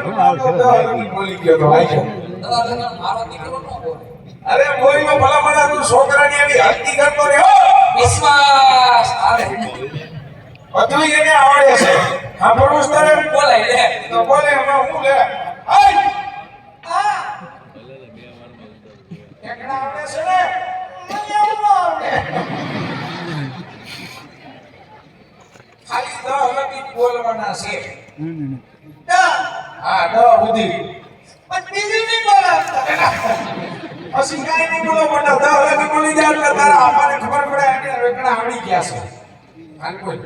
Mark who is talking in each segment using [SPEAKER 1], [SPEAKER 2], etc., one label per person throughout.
[SPEAKER 1] બોલી
[SPEAKER 2] બોલે
[SPEAKER 1] અરે ભલા તું છોકરાની એવી હલકી કરતો રે
[SPEAKER 2] વિશ્વાસ.
[SPEAKER 1] બધું એને આવડે છે. હા બરોબર તારે
[SPEAKER 2] બોલાય લે.
[SPEAKER 1] તો બોલે એમાં હું લે. હાય!
[SPEAKER 2] આ
[SPEAKER 1] એકડા આવડે છે ને? મને એવું આવડે. ખાલી દહ લગી બોલવાના છે. હા દવા બુદ્ધિ.
[SPEAKER 2] પણ બીજું નહીં બોલાવતા
[SPEAKER 1] પછી કઈ નહીં બોલો પણ દવા લગી બોલી જાય એટલે તારા આપણને ખબર પડે કે રેકડા આવડી ગયા છે. હાલ બોલ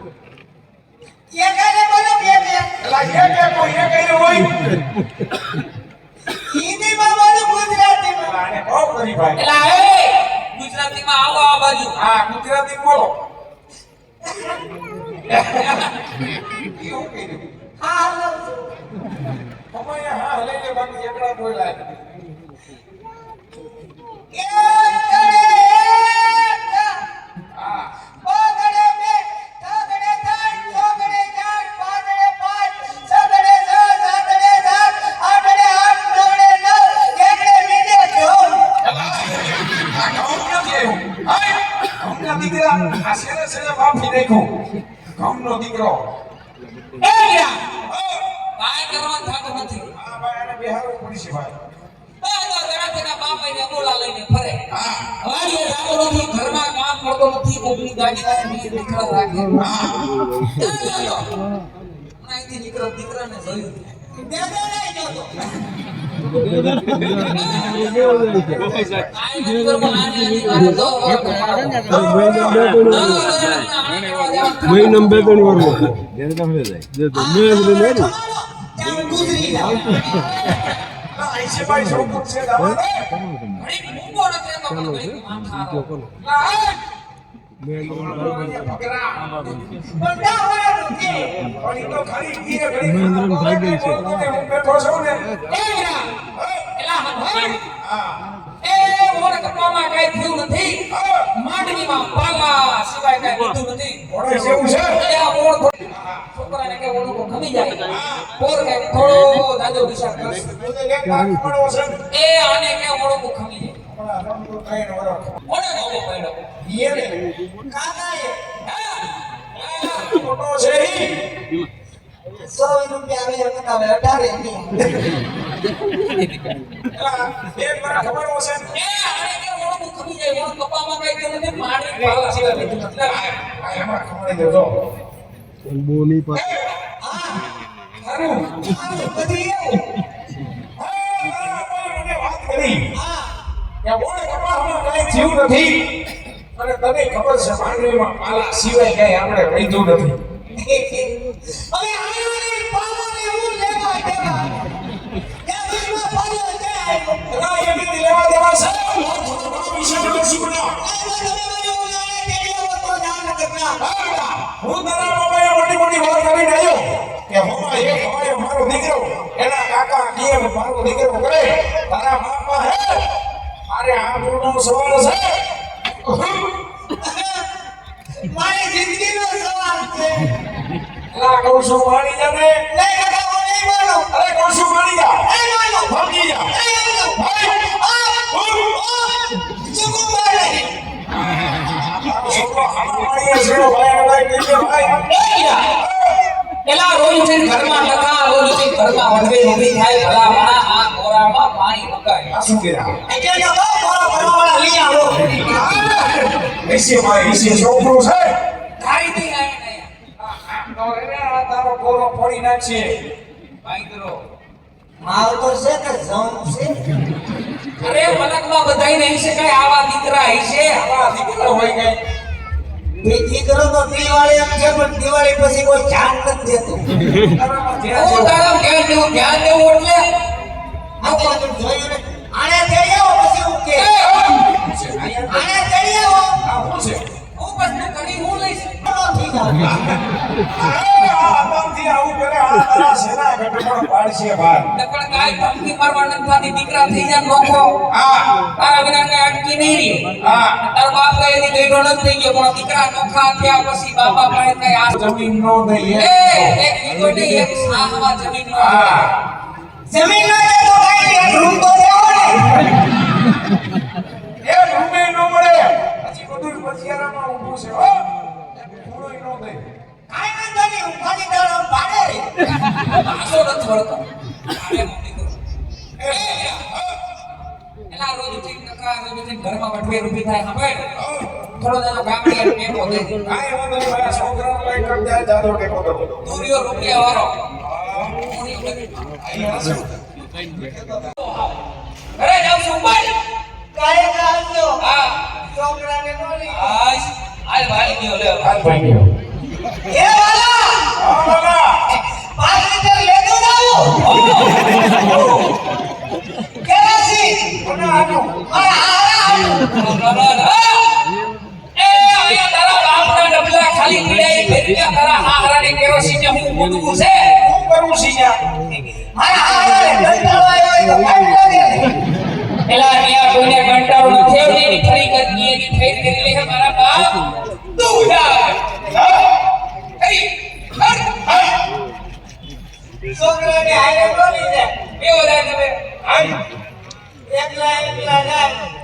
[SPEAKER 2] એકાને બોલો બે બે.
[SPEAKER 1] એલા એ કે કોઈ એ કઈ હોય.
[SPEAKER 2] હિન્દીમાં બોલો ગુજરાતીમાં.
[SPEAKER 1] આને બહુ કરી ભાઈ.
[SPEAKER 2] ગુજરાતીમાં આવો આ બાજુ.
[SPEAKER 1] હા ગુજરાતી બોલો. કેવું કીધું
[SPEAKER 2] હા હાલો
[SPEAKER 1] અમે હા લઈ લે બાકી એકડા બોલાય દીકરા આ શેરે શેરે માફી નાખ્યું. ઘઉંનો દીકરો.
[SPEAKER 2] કાંઈ કરવાનું થતું નથી.
[SPEAKER 1] હા ભાઈ આને બેહારવું પડશે ભાઈ.
[SPEAKER 2] ક્યાં દીકરાને જોયું. દેતો નથી કરવું, આને આની વારે જો,
[SPEAKER 3] ત્રણ વાર મોકલે. જે તો મેં જ લઈને આવી.
[SPEAKER 2] ત્યાં ગુજરી જાય.
[SPEAKER 1] ના, અહીંથી ભાઈ છોકરું છે દાદા.
[SPEAKER 2] ઘડીક મૂંગો નથી રહેતો, પણ ઘડીક માથારો.
[SPEAKER 1] ના, હે?
[SPEAKER 3] મેં લઈને
[SPEAKER 1] બકરા.
[SPEAKER 2] પણ ક્યાં વળાતું છે?
[SPEAKER 1] પણ ઈ તો ખરી ઈએ ઘડી
[SPEAKER 3] મહેન્દ્રનો ભાઈ છે.
[SPEAKER 1] હું બેઠો છું ને
[SPEAKER 2] એ વીરા, એલા હંભાઈ.
[SPEAKER 1] હા
[SPEAKER 2] એ ઓળ કપડામાં કાંઈ થયું નથી. માંડવીમાં પાલા સિવાય કાંઈ થયું નથી.
[SPEAKER 1] ઓળે જેવું છે
[SPEAKER 2] એ આ ઓળ થોડી- છોકરાને કે ઓળું કો ખમી જાય. પોર કે થોડો દાદો કરશે. એ આને કે ઓળું કો ખમી જાય.
[SPEAKER 1] હમણાં રમતો થઈને વળો.
[SPEAKER 2] ઓળે નવો પડ્યો.
[SPEAKER 1] ઈએ ને
[SPEAKER 2] કાકાએ, હા, હા,
[SPEAKER 1] મોટો છે ઈ.
[SPEAKER 2] સો રૂપિયા આવે કરતા અઢારે નહીં.
[SPEAKER 1] એલા, આ
[SPEAKER 2] બધી
[SPEAKER 1] વાત કરી. કે ઓળે કપાસમાં કાંઈ થયું નથી. અને તને ખબર છે માંડવીમાં પાલા સિવાય કાંઈ આપણે વૈધું નથી
[SPEAKER 2] અરે ત્યાં સુધીમાં પાલો
[SPEAKER 1] લેવા દેવા છે વિશે મને હું તારા બાબાએ મોટી મોટી વાત કરીને આવ્યો કે હોમાં એક હોય મારો દીકરો. એના કાકા કે મારો દીકરો કરે. તારા બાપા હે મારે આ બોલનો સવાલ છે.
[SPEAKER 2] મારી જિંદગીનો સવાલ છે.
[SPEAKER 1] લા કહું છું મારી જા
[SPEAKER 2] લે કાકા હું બોલું.
[SPEAKER 1] અરે કહું છું મારી જા.
[SPEAKER 2] એ બોલું.
[SPEAKER 1] ભાગી જા.
[SPEAKER 2] એ બોલું.
[SPEAKER 1] ભાઈ
[SPEAKER 2] આ ચૂકું પડે
[SPEAKER 1] તારો છોકરો હામા મારીએ છે ભાઈ ભાઈ કહીએ ભાઈ.
[SPEAKER 2] એલા રોહિત ઘરમાં નખા રોહિત ઘરમાં વડવે ઊભી થાય ભલા માણા આ કોરામાં પાણી મુકાય
[SPEAKER 1] શું કર્યા?
[SPEAKER 2] એટલે કે બહુ કોરા ભરવાવાળા લઈ આવો.
[SPEAKER 1] એસી ભાઈ એસી છોકરો છે?
[SPEAKER 2] કાઈ નહીં આય નહીં.
[SPEAKER 1] નો રે આ તારો કોરો ફોડી નાખશે
[SPEAKER 2] ભાઈ કરો.
[SPEAKER 4] માલ તો છે કે જમ છે?
[SPEAKER 2] અરે મલકમાં બધાય નહીં છે કઈ આવા દીકરા હશે
[SPEAKER 1] આવા દીકરા હોય કઈ
[SPEAKER 4] દિવાળી એમ છે પણ દિવાળી પછી કોઈ ધ્યાન નથી દેતું.
[SPEAKER 1] ધ્યાન દેવું
[SPEAKER 2] એટલે
[SPEAKER 1] પાડશે ભાઈ.
[SPEAKER 2] નકર કાંઈ ધમકી મારવા નથી દીકરા થઈ જાય નોખો.
[SPEAKER 1] હા,
[SPEAKER 2] તારા વિના અટકી નહીં.
[SPEAKER 1] હા.
[SPEAKER 2] તારો બાપ કઈ એની ગઈઢો નથી થઈ ગયો પણ દીકરા નોખા થયા પછી બાપા પાસે કઈ આ
[SPEAKER 1] જમીન નો દઈએ.
[SPEAKER 2] એક દીકરો નહીં એક સાતમાં જમીન નો
[SPEAKER 1] હા.
[SPEAKER 4] જમીન નો છે તો કાંઈ એક રૂમ તો દેવો ને.
[SPEAKER 1] એ રૂમે ન મળે. હજી બધું પથિયારામાં ઊભું છે હો. થોડુંય ન દે.
[SPEAKER 4] કાંઈ ઉપાધિ દાડો પાડે રે
[SPEAKER 2] પાછો નથી વળતો. ઉઠી ઘરમાં થાય. સાંભળ થોડો દાનો ગામડી ટેકો દે.
[SPEAKER 1] કાય વાંધો નહીં મારા છોકરાનો કઈ કરતા જાતો ટેકો દો.
[SPEAKER 2] દુરિયો રૂપિયા વાળો. ઘરે જાવ છું ભાઈ
[SPEAKER 4] કાય આવજો.
[SPEAKER 2] હા.
[SPEAKER 4] છોકરાને નો લઈ.
[SPEAKER 2] આજ આલ ભાઈ ગયો લે
[SPEAKER 1] હાલ ભાઈ ગયો
[SPEAKER 4] એ વાલા!
[SPEAKER 1] હા વાલા!
[SPEAKER 4] પાંચ લીટર લેતો જાવ કેરાસી
[SPEAKER 1] આનું.
[SPEAKER 4] મારા છોકરાને હારે
[SPEAKER 2] એવો જાય તમે.
[SPEAKER 1] હાલ
[SPEAKER 4] એકલા એકલા જાય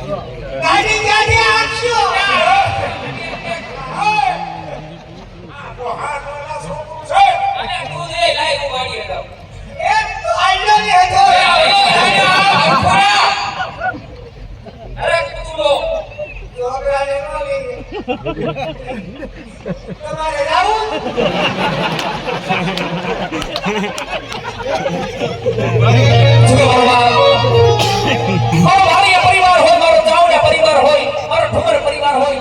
[SPEAKER 1] તમારે
[SPEAKER 4] જાવું પરિવાર હોય મારો ચાવડા પરિવાર હોય મારો ઠુમર પરિવાર હોય